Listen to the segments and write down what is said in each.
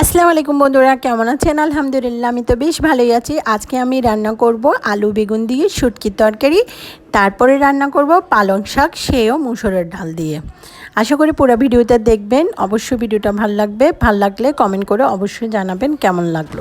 আসসালামু আলাইকুম বন্ধুরা, কেমন আছেন? আলহামদুলিল্লাহ, আমি তো বেশ ভালোই আছি। আজকে আমি রান্না করব আলু, বেগুন দিয়ে শুটকির তরকারি, তারপরে রান্না করব পালং শাক, সেও মুসুরের ডাল দিয়ে। আশা করি পুরো ভিডিওটা দেখবেন, অবশ্যই ভিডিওটা ভালো লাগবে। ভালো লাগলে কমেন্ট করে অবশ্যই জানাবেন কেমন লাগল।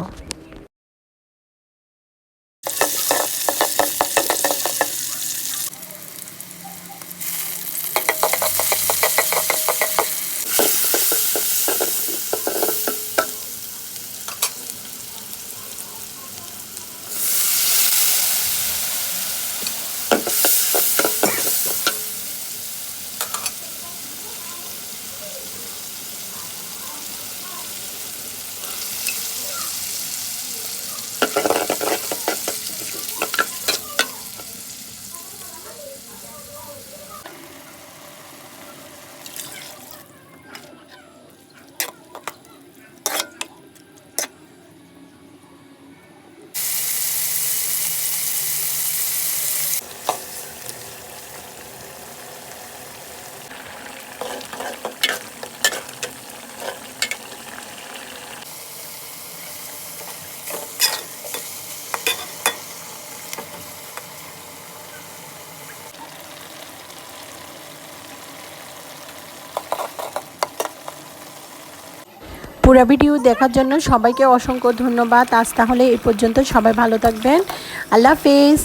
পুরো ভিডিও দেখার জন্য সবাইকে অসংখ্য ধন্যবাদ। আজ তাহলে এই পর্যন্ত সবাই ভালো থাকবেন। আল্লাহ হাফিজ।